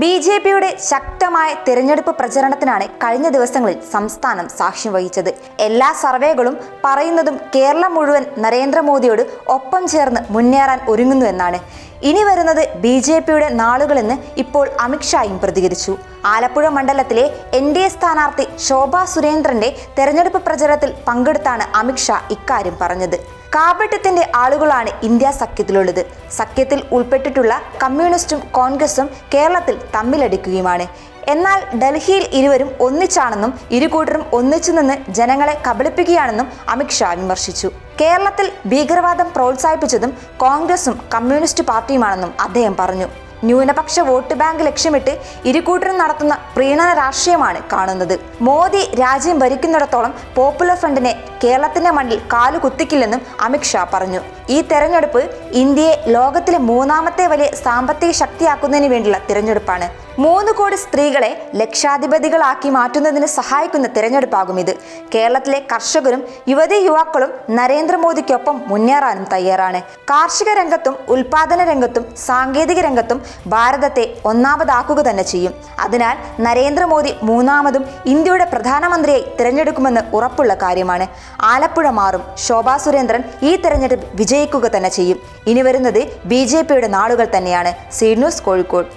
B J പിയുടെ ശക്തമായ തിരഞ്ഞെടുപ്പ് പ്രചരണത്തിനാണ് കഴിഞ്ഞ ദിവസങ്ങളിൽ സംസ്ഥാനം സാക്ഷ്യം വഹിച്ചത്. എല്ലാ സർവേകളും പറയുന്നതും കേരളം മുഴുവൻ നരേന്ദ്രമോദിയോട് ഒപ്പം ചേർന്ന് മുന്നേറാൻ ഒരുങ്ങുന്നു എന്നാണ്. ഇനി വരുന്നത് ബി ജെ പിയുടെ നാളുകളെന്ന് ഇപ്പോൾ അമിത്ഷായും പ്രതികരിച്ചു. ആലപ്പുഴ മണ്ഡലത്തിലെ എൻ ഡി എ സ്ഥാനാർത്ഥി ശോഭാ സുരേന്ദ്രന്റെ തെരഞ്ഞെടുപ്പ് പ്രചരണത്തിൽ പങ്കെടുത്താണ് അമിത്ഷാ ഇക്കാര്യം പറഞ്ഞത്. കാപട്യത്തിന്റെ ആളുകളാണ് ഇന്ത്യ സഖ്യത്തിലുള്ളത്. സഖ്യത്തിൽ ഉൾപ്പെട്ടിട്ടുള്ള കമ്മ്യൂണിസ്റ്റും കോൺഗ്രസും കേരളത്തിൽ തമ്മിലടിക്കുകയുമാണ്. എന്നാൽ ഡൽഹിയിൽ ഇരുവരും ഒന്നിച്ചാണെന്നും ഇരുകൂട്ടരും ഒന്നിച്ചു നിന്ന് ജനങ്ങളെ കബളിപ്പിക്കുകയാണെന്നും അമിത്ഷാ വിമർശിച്ചു. കേരളത്തിൽ ഭീകരവാദം പ്രോത്സാഹിപ്പിച്ചതും കോൺഗ്രസും കമ്മ്യൂണിസ്റ്റ് പാർട്ടിയുമാണെന്നും അദ്ദേഹം പറഞ്ഞു. ന്യൂനപക്ഷ വോട്ട് ബാങ്ക് ലക്ഷ്യമിട്ട് ഇരുകൂട്ടരും നടത്തുന്ന പ്രീണന രാഷ്ട്രീയമാണ് കാണുന്നത്. മോദി രാജ്യം ഭരിക്കുന്നിടത്തോളം പോപ്പുലർ ഫ്രണ്ടിനെ കേരളത്തിന്റെ മണ്ണിൽ കാലു കുത്തിക്കില്ലെന്നും അമിത്ഷാ പറഞ്ഞു. ഈ തെരഞ്ഞെടുപ്പ് ഇന്ത്യയെ ലോകത്തിലെ മൂന്നാമത്തെ വലിയ സാമ്പത്തിക ശക്തിയാക്കുന്നതിന് വേണ്ടിയുള്ള തിരഞ്ഞെടുപ്പാണ്. മൂന്ന് കോടി സ്ത്രീകളെ ലക്ഷാധിപതികളാക്കി മാറ്റുന്നതിന് സഹായിക്കുന്ന തിരഞ്ഞെടുപ്പാകും ഇത്. കേരളത്തിലെ കർഷകരും യുവതി യുവാക്കളും നരേന്ദ്രമോദിക്കൊപ്പം മുന്നേറാനും തയ്യാറാണ്. കാർഷിക രംഗത്തും ഉൽപാദന രംഗത്തും സാങ്കേതിക രംഗത്തും ഭാരതത്തെ ഒന്നാമതാക്കുക തന്നെ ചെയ്യും. അതിനാൽ നരേന്ദ്രമോദി മൂന്നാമതും ഇന്ത്യയുടെ പ്രധാനമന്ത്രിയായി തിരഞ്ഞെടുക്കുമെന്ന് ഉറപ്പുള്ള കാര്യമാണ്. ആലപ്പുഴ മാറും. ശോഭാ സുരേന്ദ്രൻ ഈ തെരഞ്ഞെടുപ്പ് വിജയിക്കുക തന്നെ ചെയ്യും. ഇനി വരുന്നത് ബി ജെ പിയുടെ നാളുകൾ തന്നെയാണ്. Seed news Kozhikode.